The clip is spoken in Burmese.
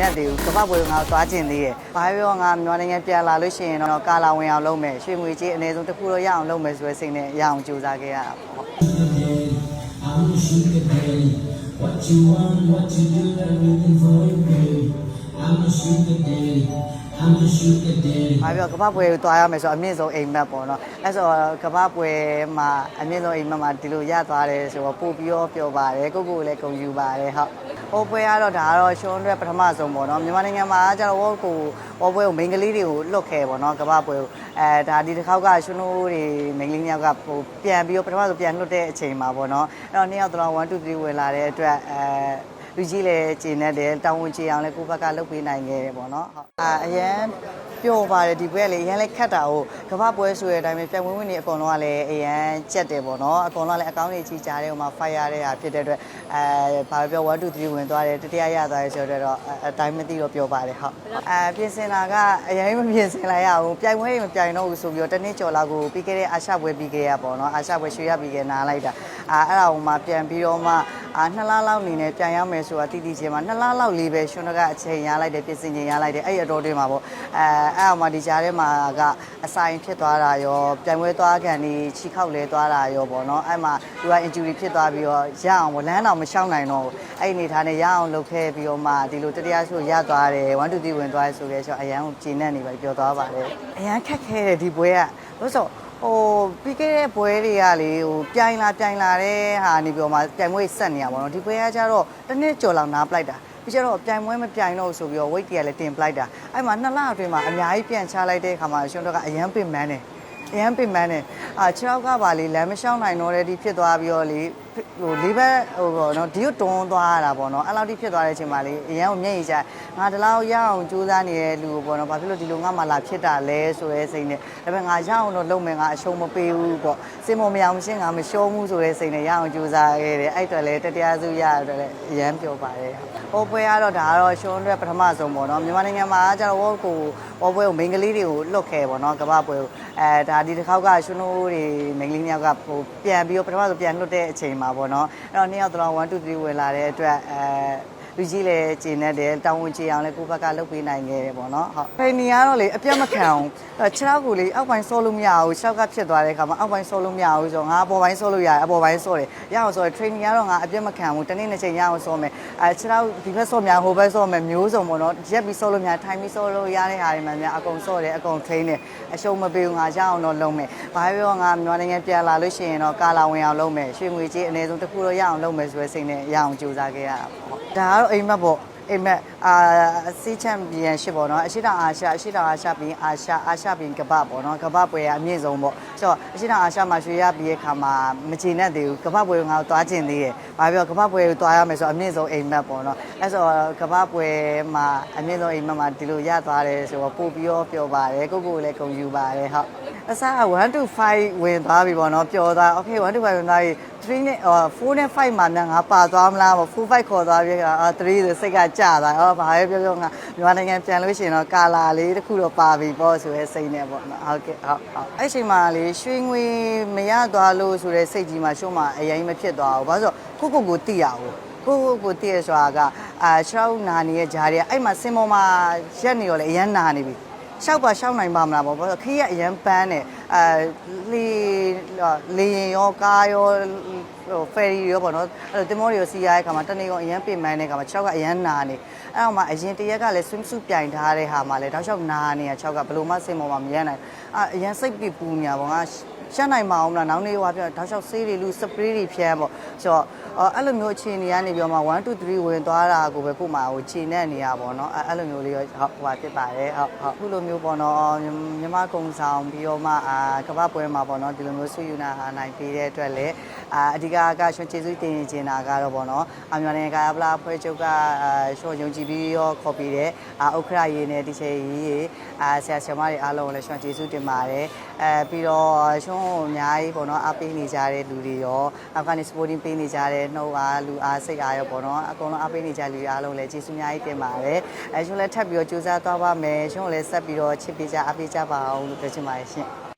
နဲ့သေးဘူးကပတ်ပွဲငါသွားကျင်သေးတယ်ဘာပြောငါမြန်မာနိုင်ငံပြန်လာလို့ရှိရင်တော့ကာလာဝင်အောင်လုပ်မယ်ရွှေငွေကြီးအနည်းဆုံးတစ်ခုတော့ရအောင်လုပ်မယ်ဆိုတဲ့စိတ်နဲ့ရအောင်ကြိုးစားခဲ့ရတာပေါ့ I'm a sugar daddy. What you want, what you do, everything for you, baby. ဘာပြောကမ္ဘာပွဲကိုတွားရမယ်ဆိုတော့အမြင့်ဆုံးအိမ်မက်ပေါ့နော်။အဲဆိုတော့ကမ္ဘာပွဲမှာအမြင့်ဆုံးအိမ်မက်မှာဒီလိုရသွားတယ်ဆိုတော့ပို့ပြီးတော့ပျော်ပါတယ်။ကိုကိုကိုလည်းဂုဏ်ယူပါတယ်ဟုတ်။ဟောပွဲကတော့ဒါကတော့ရှုံးအတွက်ပထမဆုံးပေါ့နော်။မြန်မာနိုင်ငံမှာကျတော့ဟောကိုဟောပွဲကိုမိန်းကလေးတွေကိုလွတ်ခဲ့ပေါ့နော်ကမ္ဘာပွဲကိုအဲဒါဒီတစ်ခေါက်ကရှုံးနိုးတွေမိန်းကလေးညောက်ကဟိုပြန်ပြီးတော့ပထမဆုံးပြန်လွတ်တဲ့အချိန်မှာပေါ့နော်။အဲ့တော့နှစ်ယောက်တော့1 2 3ဝင်လာတဲ့အတွက်အဲ လူကြီးလည်းကျင်းနေတယ်တောင်းဝန်ချအောင်လည်းကိုယ့်ဘက်ကလုပ်ပေးနိုင်ခဲ့တယ်ပေါ့နော်ဟုတ်အာအရန်ပျော်ပါတယ်ဒီပွဲကလေအရန်လည်းခတ်တာကိုကမ္ဘာပွဲဆိုတဲ့အတိုင်းပဲပြန်ဝင်ဝင်နေအကုန်လုံးကလည်းအရန်ကြက်တယ်ပေါ့နော်အကုန်လုံးကလည်းအကောင့်တွေကြီးကြတယ်ဟိုမှာ fire တဲ့ဟာဖြစ်တဲ့အတွက်အဲဘာပြော1 2 3ဝင်သွားတယ်တတိယရသွားတယ်ဆိုတော့အတိုင်းမသိတော့ပြောပါတယ်ဟုတ်အဲပြင်ဆင်တာကအရင်မပြင်ဆင်လိုက်ရဘူးပြိုင်ပွဲတွေမပြိုင်တော့ဘူးဆိုပြီးတော့တနေ့ကျော်လောက်ကိုပြီးခဲ့တဲ့အာရှပွဲပြီးခဲ့ရပေါ့နော်အာရှပွဲရွှေရပြီးခဲ့နားလိုက်တာအာအဲ့ဒါဟိုမှာပြန်ပြီးတော့မှအာနှစ်လလောက်နေနဲ့ပြန်ရောက်မယ်ဆိုတာတိတိကျကျမှာနှစ်လလောက်လေးပဲရှင်တို့ကအချိန်ရလိုက်တယ်ပြင်ဆင်ချိန်ရလိုက်တယ်အဲ့ရတော့တွင်းမှာပေါ့အဲအဲ့အောင်မှာဒီကြားထဲမှာကအဆိုင်ဖြစ်သွားတာရောပြန်ပွဲသွားကန်ဒီချီခောက်လဲသွားတာရောပေါ့နော်အဲ့မှာသူက injury ဖြစ်သွားပြီးတော့ရအောင်လမ်းတော့မရှောင်နိုင်တော့ဘူးအဲ့ဒီအနေထားနဲ့ရအောင်လုပ်ခဲ့ပြီးတော့မှဒီလိုတရားဆိုရသွားတယ်1 2 3ဝင်သွားတယ်ဆိုရဲဆိုအရန်ကိုကျင်းနေနေပါပြောသွားပါတယ်အရန်ခက်ခဲတယ်ဒီပွဲကလို့ဆို ဟိုပြီးခဲ့တဲ့ပွဲတွေကလေဟိုပြိုင်လာပြိုင်လာတဲ့ဟာနေပြောမှပြိုင်ပွဲဆက်နေရပါတော့ဒီပွဲကကြတော့တစ်နှစ်ကျော်လောက်နားပလိုက်တာပြီးကြတော့ပြိုင်ပွဲမပြိုင်တော့ဆိုပြီးတော့ weight တွေကလည်းတင်ပလိုက်တာအဲ့မှာနှစ်လအတွင်းမှာအများကြီးပြန်ချလိုက်တဲ့အခါမှာရှင်တို့ကအရန်ပင်မန်းတယ်အရန်ပင်မန်းတယ်အာခြေထောက်ကပါလေလမ်းမလျှောက်နိုင်တော့တဲ့ဒီဖြစ်သွားပြီးတော့လေဟိုလေးဘက်ဟိုပေါ့နော်ဒီကိုတွန်းသွားရတာပေါ့နော်အဲ့လောက်ထိဖြစ်သွားတဲ့အချိန်မှာလေအရန်ကိုမျက်ရည်ကျငါဒီလောက်ရအောင်ကြိုးစားနေတဲ့လူကိုပေါ့နော်ဘာဖြစ်လို့ဒီလိုငါမှလာဖြစ်တာလဲဆိုတဲ့စိတ်နဲ့ဒါပေမဲ့ငါရအောင်တော့လုပ်မယ်ငါအရှုံးမပေးဘူးပေါ့စင်မမရအောင်ရှင်းငါမရှုံးဘူးဆိုတဲ့စိတ်နဲ့ရအောင်ကြိုးစားခဲ့တယ်အဲ့အတွက်လည်းတတရားစုရအတွက်လည်းအရန်ပြောပါတယ်ဟောပွဲကတော့ဒါကတော့ရှုံးအတွက်ပထမဆုံးပေါ့နော်မြန်မာနိုင်ငံမှာကျတော့ဟောကိုဟောပွဲကိုမိန်းကလေးတွေကိုလွတ်ခဲ့ပေါ့နော်ကမ္ဘာပွဲကိုအဲဒါဒီတစ်ခေါက်ကရှုံးနိုးတွေမိန်းကလေးညောက်ကဟိုပြန်ပြီးတော့ပထမဆုံးပြန်လွတ်တဲ့အချိန်မှာပေါ့နော်အဲ့တော့နှစ်ယောက်တော့1 2 3ဝင်လာတဲ့အတွက်အဲ လူကြီးလည်းကျင်းနေတယ်တောင်းဝန်ချအောင်လည်းကိုယ့်ဘက်ကလုပ်ပေးနိုင်ခဲ့တယ်ပေါ့နော်ဟုတ်ဖိနီကတော့လေအပြတ်မခံအောင်အဲ့ခြေထောက်ကိုလေအောက်ပိုင်းဆောလို့မရဘူးခြေထောက်ကဖြစ်သွားတဲ့အခါမှာအောက်ပိုင်းဆောလို့မရဘူးဆိုတော့ငါအပေါ်ပိုင်းဆောလို့ရတယ်အပေါ်ပိုင်းဆောတယ်ရအောင်ဆိုတော့ training ကတော့ငါအပြတ်မခံဘူးတနေ့နှစ်ချိန်ရအောင်ဆောမယ်အဲခြေထောက်ဒီဘက်ဆောများဟိုဘက်ဆောမယ်မျိုးစုံပေါ့နော်ရက်ပြီးဆောလို့များထိုင်ပြီးဆောလို့ရတဲ့ဟာတွေမှများအကုန်ဆောတယ်အကုန် train တယ်အရှုံးမပေးဘူးငါရအောင်တော့လုပ်မယ်ဘာပြောငါမြန်မာနိုင်ငံပြန်လာလို့ရှိရင်တော့ကာလာဝင်အောင်လုပ်မယ်ရွှေငွေကြီးအနည်းဆုံးတစ်ခုတော့ရအောင်လုပ်မယ်ဆိုတဲ့စိတ်နဲ့ရအောင်ကြိုးစားခဲ့ရတာပေါ့ဒါကတော့အိမ်မက်ပေါ့အိမ်မက်အာစီချန်ပီယံရှစ်ပေါ့နော်အရှိတောင်အာရှအရှိတောင်အာရှပြီးအာရှအာရှပြီးကပပေါ့နော်ကပပွဲကအမြင့်ဆုံးပေါ့ဆိုတော့အရှိတောင်အာရှမှာရွှေရပြီးရဲ့ခါမှာမချေနဲ့သေးဘူးကပပွဲကငါတို့သွားကျင်သေးတယ်ဘာပြောကပပွဲကိုသွားရမယ်ဆိုတော့အမြင့်ဆုံးအိမ်မက်ပေါ့နော်အဲဆိုတော့ကပပွဲမှာအမြင့်ဆုံးအိမ်မက်မှာဒီလိုရသွားတယ်ဆိုတော့ပို့ပြီးတော့ပျော်ပါတယ်ကိုကိုကိုလည်းဂုဏ်ယူပါတယ်ဟုတ် အစား1 to 5ဝင်သွားပြီပေါ့နော်ပျော်သွား okay 1 to 5ဝင်သွားပြီ3နဲ့4နဲ့5မှာများငါပါသွားမလားပေါ့4 5ခေါ်သွားပြီက3ဆိုစိတ်ကကြသွားအော်ဘာပဲပြောပြောငါမြန်မာနိုင်ငံပြန်လို့ရှိရင်တော့ကာလာလေးတစ်ခုတော့ပါပြီပေါ့ဆိုရဲစိတ်နဲ့ပေါ့နော်ဟုတ်ကဲ့ဟုတ်ဟုတ်အဲ့ချိန်မှာလေရွှေငွေမရသွားလို့ဆိုရဲစိတ်ကြီးမှာရှုံးမှာအရင်မဖြစ်သွားဘူးဘာလို့ဆိုကိုကိုကိုတိရအောင်ကိုကိုကိုတည့်ရဆိုတာကအာရှောင်းနာနေရဲ့ဂျားတွေကအဲ့မှာစင်ပေါ်မှာရက်နေရောလေအရန်နာနေပြီ ရှောက်ပါရှောက်နိုင်ပါမလားပေါ့ဘာလို့ခရီးရအရန်ပန်းတယ်အဲလေလေရင်ရောကားရောဟိုဖယ်ရီရောပေါ့နော်အဲ့တော့တင်မောတွေရောစီးရတဲ့ခါမှာတနေ့ကအရန်ပြင်ပန်းတဲ့ခါမှာ6ကအရန်နာနေအဲ့တော့မှအရင်တရက်ကလည်း swim suit ပြိုင်ထားတဲ့ဟာမှာလည်းတောက်လျှောက်နာနေတာ6ကဘယ်လိုမှစင်ပေါ်မှာမရနိုင်အာအရန်စိတ်ပြပူညာပေါ့ငါ ရှက်နိုင်ပါအောင်မလားနောက်နေ့ဟွာပြတောက်လျှောက်ဆေးတွေလူစပရေးတွေဖြန်းပေါ့ဆိုတော့အဲ့လိုမျိုးအခြေအနေကနေပြောမှာ1 2 3ဝင်သွားတာကိုပဲကို့မှာဟိုခြေနဲ့နေရပေါ့နော်အဲ့လိုမျိုးလေးရောဟုတ်ဟွာဖြစ်ပါတယ်ဟုတ်ဟုတ်အခုလိုမျိုးပေါ့နော်မြမကုံဆောင်ပြီးတော့မှအာကမ္ဘာပွဲမှာပေါ့နော်ဒီလိုမျိုးဆွေယူနာအာနိုင်ပေးတဲ့အတွက်လည်း အာအဓိကကရွှေကျေးဇူးတင်ကျင်တာကတော့ပေါ့နော်အမြန်မာနိုင်ငံကာယပလာဖွဲ့ချုပ်ကအာရှော့ယုံကြည်ပြီးရောခေါ်ပြီးတဲ့အာဥက္ခရရေးနဲ့ဒီချေကြီးရေအာဆရာဆရာမတွေအားလုံးကိုလည်းရွှေကျေးဇူးတင်ပါတယ်အဲပြီးတော့ရွှေကိုအများကြီးပေါ့နော်အားပေးနေကြတဲ့လူတွေရောအာဖဂန်နစ္စစပိုတင်းပေးနေကြတဲ့နှုတ်အားလူအားစိတ်အားရောပေါ့နော်အကုန်လုံးအားပေးနေကြလူတွေအားလုံးလည်းကျေးဇူးအများကြီးတင်ပါတယ်အဲရွှေလည်းထပ်ပြီးတော့ကြိုးစားသွားပါမယ်ရွှေကိုလည်းဆက်ပြီးတော့ချစ်ပေးကြအားပေးကြပါအောင်လို့ပြောချင်ပါတယ်ရှင်